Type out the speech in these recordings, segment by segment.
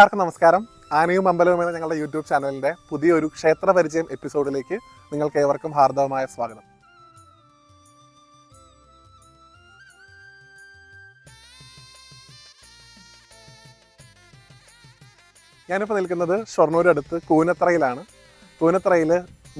എല്ലാവർക്കും നമസ്കാരം. ആനയും അമ്പലവും എന്ന ഞങ്ങളുടെ യൂട്യൂബ് ചാനലിന്റെ പുതിയൊരു ക്ഷേത്ര പരിചയം എപ്പിസോഡിലേക്ക് നിങ്ങൾക്ക് ഏവർക്കും ഹാർദവമായ സ്വാഗതം. ഞാനിപ്പോൾ നിൽക്കുന്നത് ഷൊർണൂർ അടുത്ത് കൂനത്രയിലാണ്. കൂനത്രയിൽ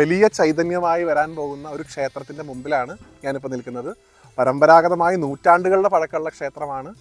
വലിയ ചൈതന്യമായി വരാൻ പോകുന്ന ഒരു ക്ഷേത്രത്തിന്റെ മുമ്പിലാണ് ഞാനിപ്പോൾ നിൽക്കുന്നത്. പരമ്പരാഗതമായി നൂറ്റാണ്ടുകളുടെ പഴക്കമുള്ള ക്ഷേത്രമാണ്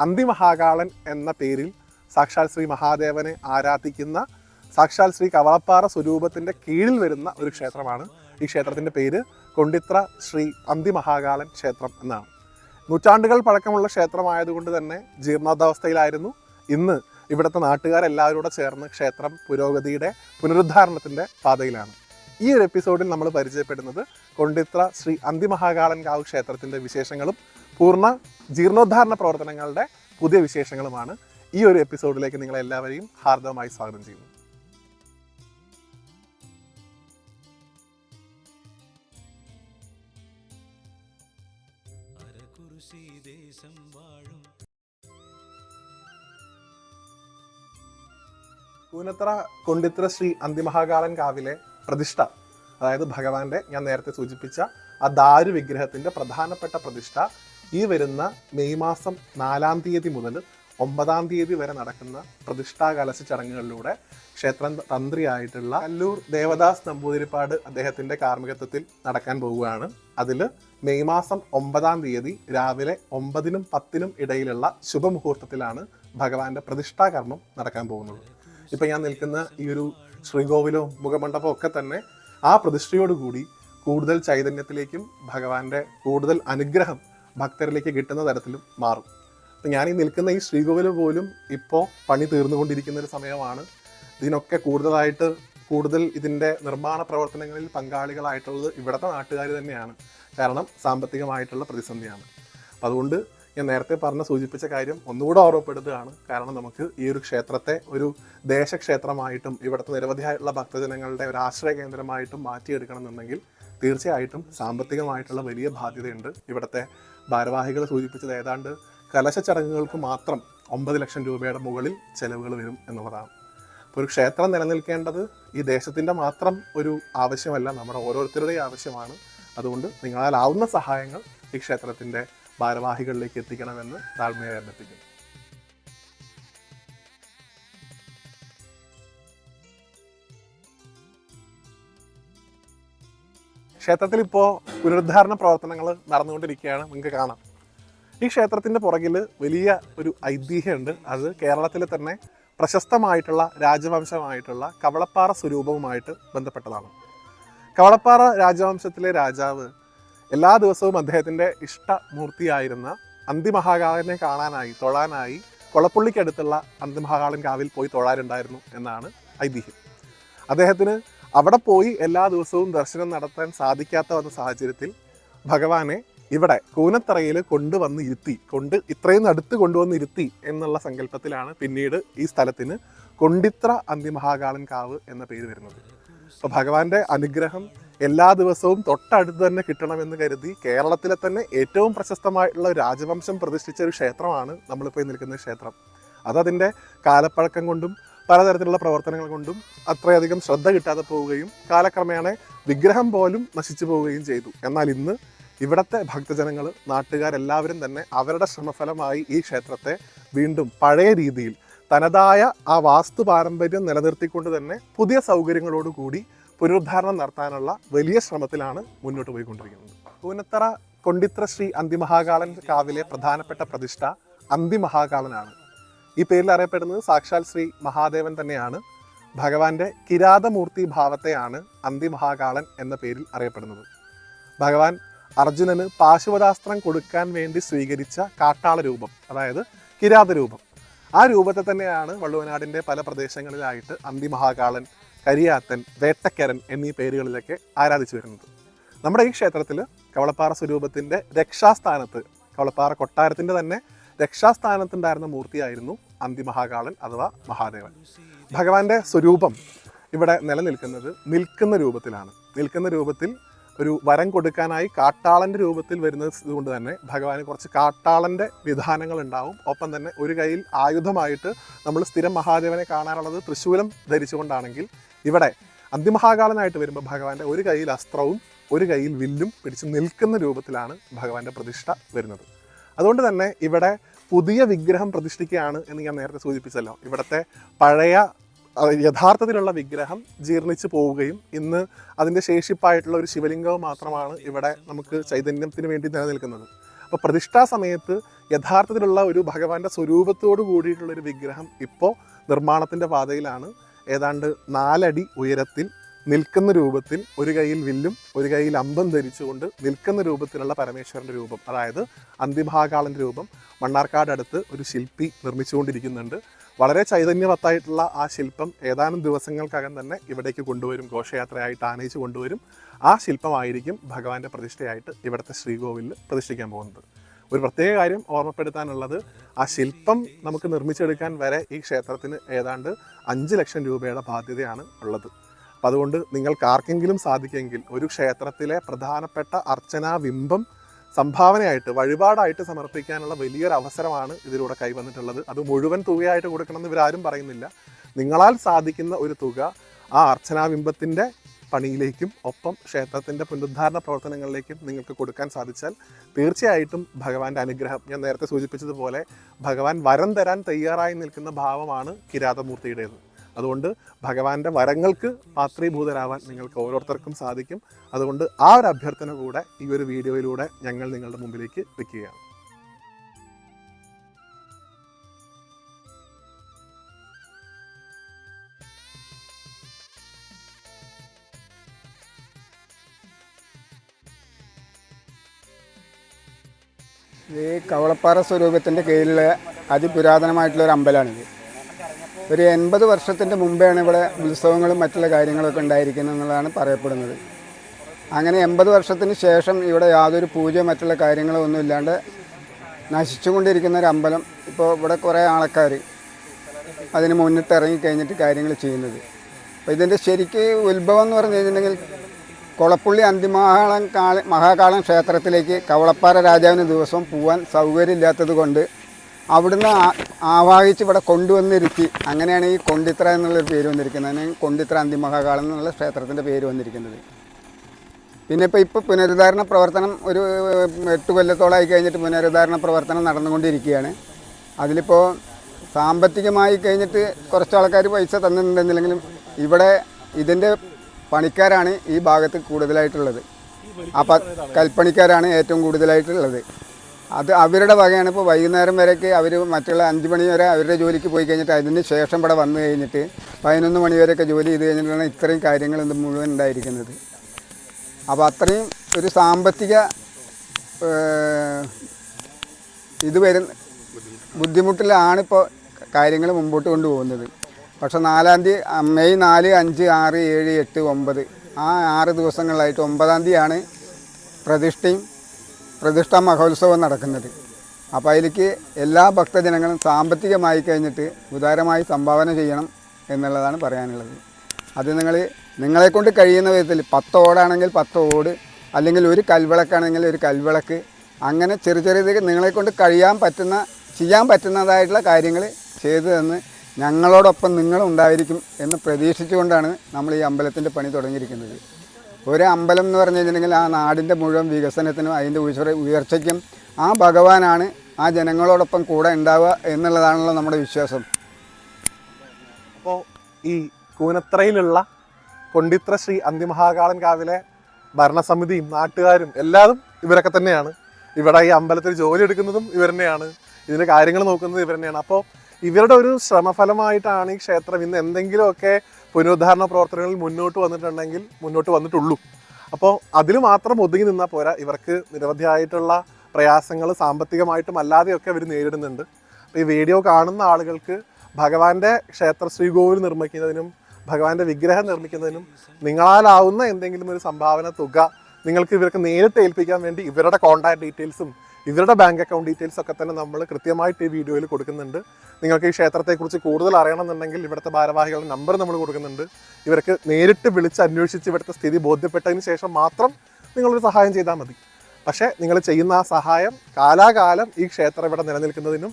അന്തിമഹാകാളൻ എന്ന പേരിൽ സാക്ഷാൽ ശ്രീ മഹാദേവനെ ആരാധിക്കുന്ന സാക്ഷാൽ ശ്രീ കവളപ്പാറ സ്വരൂപത്തിന്റെ കീഴിൽ വരുന്ന ഒരു ക്ഷേത്രമാണ്. ഈ ക്ഷേത്രത്തിന്റെ പേര് കൊണ്ടിത്ര ശ്രീ അന്തിമഹാകാലൻ ക്ഷേത്രം എന്നാണ്. നൂറ്റാണ്ടുകൾ പഴക്കമുള്ള ക്ഷേത്രമായതുകൊണ്ട് തന്നെ ജീർണാവസ്ഥയിലായിരുന്നു. ഇന്ന് ഇവിടുത്തെ നാട്ടുകാരെല്ലാവരും ചേർന്ന് ക്ഷേത്രം പുരോഗതിയുടെ പുനരുദ്ധാരണത്തിന്റെ പാതയിലാണ്. ഈ ഒരു എപ്പിസോഡിൽ നമ്മൾ പരിചയപ്പെടുന്നത് കൊണ്ടിത്ര ശ്രീ അന്തിമഹാകാളൻ കാവ് ക്ഷേത്രത്തിന്റെ വിശേഷങ്ങളും പൂർണ ജീർണോദ്ധാരണ പ്രവർത്തനങ്ങളുടെ പുതിയ വിശേഷങ്ങളുമാണ്. ഈ ഒരു എപ്പിസോഡിലേക്ക് നിങ്ങളെല്ലാവരെയും ഹാർദവമായി സ്വാഗതം ചെയ്യുന്നു. ദേശം വാഴും കൂനത്ര കൊണ്ടിത്ര ശ്രീ അന്തിമഹാകാളൻ കാവിലെ പ്രതിഷ്ഠ അതായത് ഭഗവാന്റെ ഞാൻ നേരത്തെ സൂചിപ്പിച്ച ആ ദാരു വിഗ്രഹത്തിന്റെ പ്രധാനപ്പെട്ട പ്രതിഷ്ഠ ഈ വരുന്ന മെയ് മാസം നാലാം തീയതി മുതൽ ഒമ്പതാം തീയതി വരെ നടക്കുന്ന പ്രതിഷ്ഠാ കലശ ചടങ്ങുകളിലൂടെ ക്ഷേത്ര തന്ത്രിയായിട്ടുള്ള കല്ലൂർ ദേവദാസ് നമ്പൂതിരിപ്പാട് അദ്ദേഹത്തിന്റെ കാർമ്മികത്വത്തിൽ നടക്കാൻ പോവുകയാണ്. അതിൽ മെയ് മാസം ഒമ്പതാം തീയതി രാവിലെ ഒമ്പതിനും പത്തിനും ഇടയിലുള്ള ശുഭമുഹൂർത്തത്തിലാണ് ഭഗവാന്റെ പ്രതിഷ്ഠാകർമ്മം നടക്കാൻ പോകുന്നത്. ഇപ്പം ഞാൻ നിൽക്കുന്ന ഈ ഒരു ശ്രീകോവിലോ മുഖമണ്ഡപവും ഒക്കെ തന്നെ ആ പ്രതിഷ്ഠയോടുകൂടി കൂടുതൽ ചൈതന്യത്തിലേക്കും ഭഗവാന്റെ കൂടുതൽ അനുഗ്രഹം ഭക്തരിലേക്ക് കിട്ടുന്ന തരത്തിലും മാറും. ഞാൻ ഈ നിൽക്കുന്ന ഈ ശ്രീകോവിൽ പോലും ഇപ്പോൾ പണി തീർന്നുകൊണ്ടിരിക്കുന്ന ഒരു സമയമാണ്. ഇതിനൊക്കെ കൂടുതലായിട്ട് കൂടുതൽ ഇതിന്റെ നിർമ്മാണ പ്രവർത്തനങ്ങളിൽ പങ്കാളികളായിട്ടുള്ളത് ഇവിടുത്തെ നാട്ടുകാർ തന്നെയാണ്. കാരണം സാമ്പത്തികമായിട്ടുള്ള പ്രതിസന്ധിയാണ്. അപ്പം അതുകൊണ്ട് ഞാൻ നേരത്തെ പറഞ്ഞ സൂചിപ്പിച്ച കാര്യം ഒന്നുകൂടെ ഓർമ്മപ്പെടുത്തുകയാണ്. കാരണം നമുക്ക് ഈ ഒരു ക്ഷേത്രത്തെ ഒരു ദേശക്ഷേത്രമായിട്ടും ഇവിടുത്തെ നിരവധിയായിട്ടുള്ള ഭക്തജനങ്ങളുടെ ഒരു ആശ്രയ കേന്ദ്രമായിട്ടും മാറ്റിയെടുക്കണമെന്നുണ്ടെങ്കിൽ തീർച്ചയായിട്ടും സാമ്പത്തികമായിട്ടുള്ള വലിയ ബാധ്യതയുണ്ട്. ഇവിടുത്തെ ഭാരവാഹികൾ സൂചിപ്പിച്ചത് ഏതാണ്ട് കലശ ചടങ്ങുകൾക്ക് മാത്രം ഒമ്പത് ലക്ഷം രൂപയുടെ മുകളിൽ ചെലവുകൾ വരും എന്നുള്ളതാണ്. അപ്പോൾ ഒരു ക്ഷേത്രം നിലനിൽക്കേണ്ടത് ഈ ദേശത്തിന്റെ മാത്രം ഒരു ആവശ്യമല്ല നമ്മുടെ ഓരോരുത്തരുടെയും ആവശ്യമാണ്. അതുകൊണ്ട് നിങ്ങളാലാവുന്ന സഹായങ്ങൾ ഈ ക്ഷേത്രത്തിന്റെ ഭാരവാഹികളിലേക്ക് എത്തിക്കണമെന്ന് താഴ്മയായി അഭ്യർത്ഥിക്കുന്നു. ക്ഷേത്രത്തിൽ ഇപ്പോൾ പുനരുദ്ധാരണ പ്രവർത്തനങ്ങൾ നടന്നുകൊണ്ടിരിക്കുകയാണ്. നിങ്ങൾക്ക് കാണാം. ഈ ക്ഷേത്രത്തിന്റെ പുറകിൽ വലിയ ഒരു ഐതിഹ്യമുണ്ട്. അത് കേരളത്തിലെ തന്നെ പ്രശസ്തമായിട്ടുള്ള രാജവംശമായിട്ടുള്ള കവളപ്പാറ സ്വരൂപവുമായിട്ട് ബന്ധപ്പെട്ടതാണ്. കവളപ്പാറ രാജവംശത്തിലെ രാജാവ് എല്ലാ ദിവസവും അദ്ദേഹത്തിന്റെ ഇഷ്ടമൂർത്തിയായിരുന്ന അന്തിമഹാകാളനെ കാണാനായി തൊഴാനായി കൊളപ്പുള്ളിക്കടുത്തുള്ള അന്തിമഹാകാളൻ കാവിൽ പോയി തൊഴാറുണ്ടായിരുന്നു എന്നാണ് ഐതിഹ്യം. അദ്ദേഹത്തിന് അവിടെ പോയി എല്ലാ ദിവസവും ദർശനം നടത്താൻ സാധിക്കാത്ത വന്ന സാഹചര്യത്തിൽ ഭഗവാനെ ഇവിടെ കൂനത്തറയിൽ കൊണ്ടുവന്ന് ഇരുത്തി കൊണ്ട് ഇത്രയും അടുത്ത് കൊണ്ടുവന്ന് ഇരുത്തി എന്നുള്ള സങ്കല്പത്തിലാണ് പിന്നീട് ഈ സ്ഥലത്തിന് കൊണ്ടിത്ര അന്തിമഹാകാളൻ കാവ് എന്ന പേര് വരുന്നത്. അപ്പോൾ ഭഗവാന്റെ അനുഗ്രഹം എല്ലാ ദിവസവും തൊട്ടടുത്ത് തന്നെ കിട്ടണമെന്ന് കരുതി കേരളത്തിലെ തന്നെ ഏറ്റവും പ്രശസ്തമായിട്ടുള്ള രാജവംശം പ്രതിഷ്ഠിച്ച ഒരു ക്ഷേത്രമാണ് നമ്മളിപ്പോൾ നിൽക്കുന്ന ക്ഷേത്രം. അതതിന്റെ കാലപ്പഴക്കം കൊണ്ടും പലതരത്തിലുള്ള പ്രവർത്തനങ്ങൾ കൊണ്ടും അത്രയധികം ശ്രദ്ധ കിട്ടാതെ പോവുകയും കാലക്രമേണ വിഗ്രഹം പോലും നശിച്ചു പോവുകയും ചെയ്തു. എന്നാൽ ഇന്ന് ഇവിടുത്തെ ഭക്തജനങ്ങൾ നാട്ടുകാരെല്ലാവരും തന്നെ അവരുടെ ശ്രമഫലമായി ഈ ക്ഷേത്രത്തെ വീണ്ടും പഴയ രീതിയിൽ തനതായ ആ വാസ്തു പാരമ്പര്യം നിലനിർത്തിക്കൊണ്ട് തന്നെ പുതിയ സൗകര്യങ്ങളോടുകൂടി പുനരുദ്ധാരണം നടത്താനുള്ള വലിയ ശ്രമത്തിലാണ് മുന്നോട്ട് പോയിക്കൊണ്ടിരിക്കുന്നത്. പൂനത്തറ കൊണ്ടിത്ര ശ്രീ അന്തിമഹാകാളൻ കാവിലെ പ്രധാനപ്പെട്ട പ്രതിഷ്ഠ അന്തിമഹാകാളനാണ്. ഈ പേരിൽ അറിയപ്പെടുന്നത് സാക്ഷാൽ ശ്രീ മഹാദേവൻ തന്നെയാണ്. ഭഗവാന്റെ കിരാതമൂർത്തി ഭാവത്തെയാണ് അന്തിമഹാകാളൻ എന്ന പേരിൽ അറിയപ്പെടുന്നത്. ഭഗവാൻ അർജുനന് പാശുപതാസ്ത്രം കൊടുക്കാൻ വേണ്ടി സ്വീകരിച്ച കാട്ടാള രൂപം അതായത് കിരാത രൂപം. ആ രൂപത്തെ തന്നെയാണ് വള്ളുവനാടിന്റെ പല പ്രദേശങ്ങളിലായിട്ട് അന്തിമഹാകാളൻ കരിയാത്തൻ വേട്ടക്കരൻ എന്നീ പേരുകളിലൊക്കെ ആരാധിച്ചു വരുന്നത്. നമ്മുടെ ഈ ക്ഷേത്രത്തിൽ കവളപ്പാറ സ്വരൂപത്തിന്റെ രക്ഷാസ്ഥാനത്ത് കവളപ്പാറ കൊട്ടാരത്തിന്റെ തന്നെ രക്ഷാസ്ഥാനത്തുണ്ടായിരുന്ന മൂർത്തിയായിരുന്നു അന്തിമഹാകാളൻ അഥവാ മഹാദേവൻ. ഭഗവാന്റെ സ്വരൂപം ഇവിടെ നിലനിൽക്കുന്നത് നിൽക്കുന്ന രൂപത്തിലാണ്. നിൽക്കുന്ന രൂപത്തിൽ ഒരു വരം കൊടുക്കാനായി കാട്ടാളന്റെ രൂപത്തിൽ വരുന്നത് കൊണ്ട് തന്നെ ഭഗവാന് കുറച്ച് കാട്ടാളന്റെ വിധാനങ്ങൾ ഉണ്ടാവും. ഒപ്പം തന്നെ ഒരു കയ്യിൽ ആയുധമായിട്ട് നമ്മൾ സ്ഥിരം മഹാദേവനെ കാണാറുള്ളത് തൃശൂലം ധരിച്ചുകൊണ്ടാണെങ്കിൽ ഇവിടെ അന്തിമഹാകാലനായിട്ട് വരുമ്പോൾ ഭഗവാന്റെ ഒരു കയ്യിൽ അസ്ത്രവും ഒരു കയ്യിൽ വില്ലും പിടിച്ച് നിൽക്കുന്ന രൂപത്തിലാണ് ഭഗവാന്റെ പ്രതിഷ്ഠ വരുന്നത്. അതുകൊണ്ട് തന്നെ ഇവിടെ പുതിയ വിഗ്രഹം പ്രതിഷ്ഠിക്കുകയാണ് എന്ന് ഞാൻ നേരത്തെ സൂചിപ്പിച്ചല്ലോ. ഇവിടുത്തെ പഴയ യഥാർത്ഥത്തിലുള്ള വിഗ്രഹം ജീർണിച്ചു പോവുകയും ഇന്ന് അതിന്റെ ശേഷിപ്പായിട്ടുള്ള ഒരു ശിവലിംഗം മാത്രമാണ് ഇവിടെ നമുക്ക് ചൈതന്യത്തിന് വേണ്ടി നിലനിൽക്കുന്നത്. അപ്പോൾ പ്രതിഷ്ഠാ സമയത്ത് യഥാർത്ഥത്തിലുള്ള ഒരു ഭഗവാന്റെ സ്വരൂപത്തോട് കൂടിയിട്ടുള്ള ഒരു വിഗ്രഹം ഇപ്പോൾ നിർമ്മാണത്തിന്റെ പാതയിലാണ്. ഏതാണ്ട് നാലടി ഉയരത്തിൽ നിൽക്കുന്ന രൂപത്തിൽ ഒരു കയ്യിൽ വില്ലും ഒരു കയ്യിൽ അമ്പം ധരിച്ചുകൊണ്ട് നിൽക്കുന്ന രൂപത്തിലുള്ള പരമേശ്വരന്റെ രൂപം അതായത് അന്തിഭാകാളന്റെ രൂപം മണ്ണാർക്കാട് അടുത്ത് ഒരു ശില്പി നിർമ്മിച്ചുകൊണ്ടിരിക്കുന്നുണ്ട്. വളരെ ചൈതന്യവത്തായിട്ടുള്ള ആ ശില്പം ഏതാനും ദിവസങ്ങൾക്കകം തന്നെ ഇവിടേക്ക് കൊണ്ടുവരും. ഘോഷയാത്രയായിട്ട് ആനയിച്ച് കൊണ്ടുവരും. ആ ശില്പമായിരിക്കും ഭഗവാന്റെ പ്രതിഷ്ഠയായിട്ട് ഇവിടുത്തെ ശ്രീകോവിലിൽ പ്രതിഷ്ഠിക്കാൻ പോകുന്നത്. ഒരു പ്രത്യേക കാര്യം ഓർമ്മപ്പെടുത്താനുള്ളത് ആ ശില്പം നമുക്ക് നിർമ്മിച്ചെടുക്കാൻ വരെ ഈ ക്ഷേത്രത്തിന് ഏതാണ്ട് അഞ്ച് ലക്ഷം രൂപയുടെ ബാധ്യതയാണ് ഉള്ളത്. അപ്പം അതുകൊണ്ട് നിങ്ങൾക്ക് ആർക്കെങ്കിലും സാധിക്കുമെങ്കിൽ ഒരു ക്ഷേത്രത്തിലെ പ്രധാനപ്പെട്ട അർച്ചനാ ബിംബം സംഭാവനയായിട്ട് വഴിപാടായിട്ട് സമർപ്പിക്കാനുള്ള വലിയൊരു അവസരമാണ് ഇതിലൂടെ കൈവന്നിട്ടുള്ളത്. അത് മുഴുവൻ തുകയായിട്ട് കൊടുക്കണമെന്ന് ഇവരാരും പറയുന്നില്ല. നിങ്ങളാൽ സാധിക്കുന്ന ഒരു തുക ആ അർച്ചനാ ബിംബത്തിന്റെ പണിയിലേക്കും ഒപ്പം ക്ഷേത്രത്തിന്റെ പുനരുദ്ധാരണ പ്രവർത്തനങ്ങളിലേക്കും നിങ്ങൾക്ക് കൊടുക്കാൻ സാധിച്ചാൽ തീർച്ചയായിട്ടും ഭഗവാന്റെ അനുഗ്രഹം. ഞാൻ നേരത്തെ സൂചിപ്പിച്ചതുപോലെ ഭഗവാൻ വരം തരാൻ തയ്യാറായി നിൽക്കുന്ന ഭാവമാണ് കിരാതമൂർത്തിയുടേത്. അതുകൊണ്ട് ഭഗവാന്റെ വരങ്ങൾക്ക് പാത്രീഭൂതരാവാൻ നിങ്ങൾക്ക് ഓരോരുത്തർക്കും സാധിക്കും. അതുകൊണ്ട് ആ ഒരു അഭ്യർത്ഥന കൂടെ ഈ ഒരു വീഡിയോയിലൂടെ ഞങ്ങൾ നിങ്ങളുടെ മുമ്പിലേക്ക് വെക്കുകയാണ്. ഈ കവളപ്പാറ സ്വരൂപത്തിന്റെ കീഴിലെ അതിപുരാതനമായിട്ടുള്ള ഒരു അമ്പലമാണിത് ഒരു എൺപത് വർഷത്തിന്റെ മുമ്പെയാണ് ഇവിടെ ഉത്സവങ്ങളും മറ്റുള്ള കാര്യങ്ങളൊക്കെ ഉണ്ടായിരിക്കുന്നത് എന്നുള്ളതാണ് പറയപ്പെടുന്നത്. അങ്ങനെ എൺപത് വർഷത്തിന് ശേഷം ഇവിടെ യാതൊരു പൂജ മറ്റുള്ള കാര്യങ്ങളോ ഒന്നും ഇല്ലാണ്ട് നശിച്ചുകൊണ്ടിരിക്കുന്ന ഒരു അമ്പലം ഇപ്പോൾ ഇവിടെ കുറേ ആൾക്കാർ അതിന് മുന്നിട്ട് ഇറങ്ങി കഴിഞ്ഞിട്ട് കാര്യങ്ങൾ ചെയ്യുന്നത്. അപ്പോൾ ഇതിന്റെ ശരിക്ക് ഉത്ഭവം എന്ന് പറഞ്ഞു കഴിഞ്ഞിട്ടുണ്ടെങ്കിൽ കൊളപ്പുള്ളി അന്തിമഹാളം കാളി മഹാകാളം ക്ഷേത്രത്തിലേക്ക് കവളപ്പാറ രാജാവിന് ദിവസം പോകാൻ സൗകര്യമില്ലാത്തത് കൊണ്ട് അവിടുന്ന് ആവാഹിച്ച് ഇവിടെ കൊണ്ടുവന്നിരുത്തി. അങ്ങനെയാണ് ഈ കൊണ്ടിത്ര എന്നുള്ളൊരു പേര് വന്നിരിക്കുന്നത്. അതിന് കൊണ്ടിത്ര അന്തിമഹാകാളം എന്നുള്ള ക്ഷേത്രത്തിന്റെ പേര് വന്നിരിക്കുന്നത്. പിന്നെ ഇപ്പോൾ ഇപ്പോൾ പുനരുദ്ധാരണ പ്രവർത്തനം ഒരു എട്ട് കൊല്ലത്തോളമായി കഴിഞ്ഞിട്ട് പുനരുദ്ധാരണ പ്രവർത്തനം നടന്നുകൊണ്ടിരിക്കുകയാണ്. അതിലിപ്പോൾ സാമ്പത്തികമായി കഴിഞ്ഞിട്ട് കുറച്ച് ആൾക്കാർ പൈസ തന്നിട്ടുണ്ടെന്നില്ലെങ്കിലും ഇവിടെ ഇതിന്റെ പണിക്കാരാണ് ഈ ഭാഗത്ത് കൂടുതലായിട്ടുള്ളത്. അപ്പം കൽപ്പണിക്കാരാണ് ഏറ്റവും കൂടുതലായിട്ടുള്ളത്. അത് അവരുടെ വകയാണ്. ഇപ്പോൾ വൈകുന്നേരം വരെയൊക്കെ അവർ മറ്റുള്ള അഞ്ച് മണി വരെ അവരുടെ ജോലിക്ക് പോയി കഴിഞ്ഞിട്ട് അതിന് ശേഷം ഇവിടെ വന്നു കഴിഞ്ഞിട്ട് പതിനൊന്ന് മണി വരെയൊക്കെ ജോലി ചെയ്ത് കഴിഞ്ഞിട്ടാണ് ഇത്രയും കാര്യങ്ങൾ ഇത് മുഴുവൻ ഉണ്ടായിരിക്കുന്നത്. അപ്പോൾ അത്രയും ഒരു സാമ്പത്തിക ഇത് വരുന്ന ബുദ്ധിമുട്ടിലാണ് ഇപ്പോൾ കാര്യങ്ങൾ മുമ്പോട്ട് കൊണ്ടുപോകുന്നത്. പക്ഷെ നാലാം തീയതി മെയ് നാല് അഞ്ച് ആറ് ഏഴ് എട്ട് ഒമ്പത് ആ ആറ് ദിവസങ്ങളിലായിട്ട് ഒമ്പതാം തീയതിയാണ് പ്രതിഷ്ഠയും പ്രതിഷ്ഠാ മഹോത്സവം നടക്കുന്നത്. അപ്പോൾ അതിലേക്ക് എല്ലാ ഭക്തജനങ്ങളും സാമ്പത്തികമായി കഴിഞ്ഞിട്ട് ഉദാരമായി സംഭാവന ചെയ്യണം എന്നുള്ളതാണ് പറയാനുള്ളത്. അത് നിങ്ങൾ നിങ്ങളെക്കൊണ്ട് കഴിയുന്ന വിധത്തിൽ പത്ത് ഓടാണെങ്കിൽ പത്ത് ഓട് അല്ലെങ്കിൽ ഒരു കൽവിളക്കാണെങ്കിൽ ഒരു കൽവിളക്ക് അങ്ങനെ ചെറിയ ചെറിയ നിങ്ങളെക്കൊണ്ട് കഴിയാൻ പറ്റുന്ന ചെയ്യാൻ പറ്റുന്നതായിട്ടുള്ള കാര്യങ്ങൾ ചെയ്തു തന്ന് ഞങ്ങളോടൊപ്പം നിങ്ങളുണ്ടായിരിക്കും എന്ന് പ്രതീക്ഷിച്ചുകൊണ്ടാണ് നമ്മൾ ഈ അമ്പലത്തിന്റെ പണി തുടങ്ങിയിരിക്കുന്നത്. ഒരു അമ്പലം എന്ന് പറഞ്ഞു കഴിഞ്ഞിട്ടുണ്ടെങ്കിൽ ആ നാടിന്റെ മുഴുവൻ വികസനത്തിനും അതിന്റെ ഉയർ ഉയർച്ചയ്ക്കും ആ ഭഗവാനാണ് ആ ജനങ്ങളോടൊപ്പം കൂടെ ഉണ്ടാവുക എന്നുള്ളതാണല്ലോ നമ്മുടെ വിശ്വാസം. അപ്പോൾ ഈ കൂനത്രയിലുള്ള കൊണ്ടിത്ര ശ്രീ അന്തിമഹാകാളൻ കാവിലെ ഭരണസമിതിയും നാട്ടുകാരും എല്ലാവരും ഇവരൊക്കെ തന്നെയാണ്. ഇവിടെ ഈ അമ്പലത്തിൽ ജോലി എടുക്കുന്നതും ഇവർ തന്നെയാണ്. ഇതിന്റെ കാര്യങ്ങൾ നോക്കുന്നത് ഇവർ തന്നെയാണ്. അപ്പോൾ ഇവരുടെ ഒരു ശ്രമഫലമായിട്ടാണ് ഈ ക്ഷേത്രം ഇന്ന് എന്തെങ്കിലുമൊക്കെ പുനരുദ്ധാരണ പ്രവർത്തനങ്ങളിൽ മുന്നോട്ട് വന്നിട്ടുണ്ടെങ്കിൽ മുന്നോട്ട് വന്നിട്ടുള്ളൂ. അപ്പോൾ അതിൽ മാത്രം ഒതുങ്ങി നിന്നാൽ പോരാ. ഇവർക്ക് നിരവധിയായിട്ടുള്ള പ്രയാസങ്ങൾ സാമ്പത്തികമായിട്ടും അല്ലാതെയൊക്കെ അവർ നേരിടുന്നുണ്ട്. അപ്പോൾ ഈ വീഡിയോ കാണുന്ന ആളുകൾക്ക് ഭഗവാന്റെ ക്ഷേത്ര ശ്രീകോവിൽ നിർമ്മിക്കുന്നതിനും ഭഗവാന്റെ വിഗ്രഹം നിർമ്മിക്കുന്നതിനും നിങ്ങളാലാവുന്ന എന്തെങ്കിലും ഒരു സംഭാവന തുക നിങ്ങൾക്ക് ഇവർക്ക് നേരിട്ട് ഏൽപ്പിക്കാൻ വേണ്ടി ഇവരുടെ കോൺടാക്ട് ഡീറ്റെയിൽസും ഇവരുടെ ബാങ്ക് അക്കൗണ്ട് ഡീറ്റെയിൽസ് ഒക്കെ തന്നെ നമ്മൾ കൃത്യമായിട്ട് ഈ വീഡിയോയിൽ കൊടുക്കുന്നുണ്ട്. നിങ്ങൾക്ക് ഈ ക്ഷേത്രത്തെക്കുറിച്ച് കൂടുതൽ അറിയണമെന്നുണ്ടെങ്കിൽ ഇവിടുത്തെ ഭാരവാഹികളുടെ നമ്പർ നമ്മൾ കൊടുക്കുന്നുണ്ട്. ഇവർക്ക് നേരിട്ട് വിളിച്ച് അന്വേഷിച്ച് ഇവിടുത്തെ സ്ഥിതി ബോധ്യപ്പെട്ടതിന് ശേഷം മാത്രം നിങ്ങളൊരു സഹായം ചെയ്താൽ മതി. പക്ഷേ നിങ്ങൾ ചെയ്യുന്ന ആ സഹായം കാലാകാലം ഈ ക്ഷേത്രം ഇവിടെ നിലനിൽക്കുന്നതിനും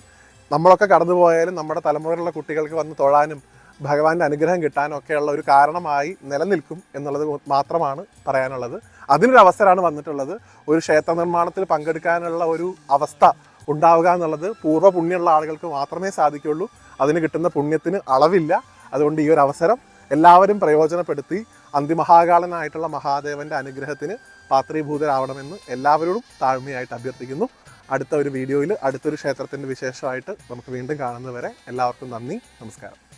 നമ്മളൊക്കെ കടന്നു പോയാലും നമ്മുടെ തലമുറയിലുള്ള കുട്ടികൾക്ക് വന്ന് തൊഴാനും ഭഗവാന്റെ അനുഗ്രഹം കിട്ടാനും ഒക്കെയുള്ള ഒരു കാരണമായി നിലനിൽക്കും എന്നുള്ളത് മാത്രമാണ് പറയാനുള്ളത്. അതിനൊരു അവസരമാണ് വന്നിട്ടുള്ളത്. ഒരു ക്ഷേത്ര നിർമ്മാണത്തിൽ പങ്കെടുക്കാനുള്ള ഒരു അവസ്ഥ ഉണ്ടാവുക എന്നുള്ളത് പൂർവ പുണ്യമുള്ള ആളുകൾക്ക് മാത്രമേ സാധിക്കുള്ളൂ അതിന് കിട്ടുന്ന പുണ്യത്തിന് അളവില്ല. അതുകൊണ്ട് ഈ ഒരു അവസരം എല്ലാവരും പ്രയോജനപ്പെടുത്തി അന്തിമഹാകാലനായിട്ടുള്ള മഹാദേവന്റെ അനുഗ്രഹത്തിന് പാത്രീഭൂതരാവണമെന്ന് എല്ലാവരോടും താഴ്മയായിട്ട് അഭ്യർത്ഥിക്കുന്നു. അടുത്ത ഒരു വീഡിയോയിൽ അടുത്തൊരു ക്ഷേത്രത്തിന്റെ വിശേഷമായിട്ട് നമുക്ക് വീണ്ടും കാണുന്നവരെ എല്ലാവർക്കും നന്ദി. നമസ്കാരം.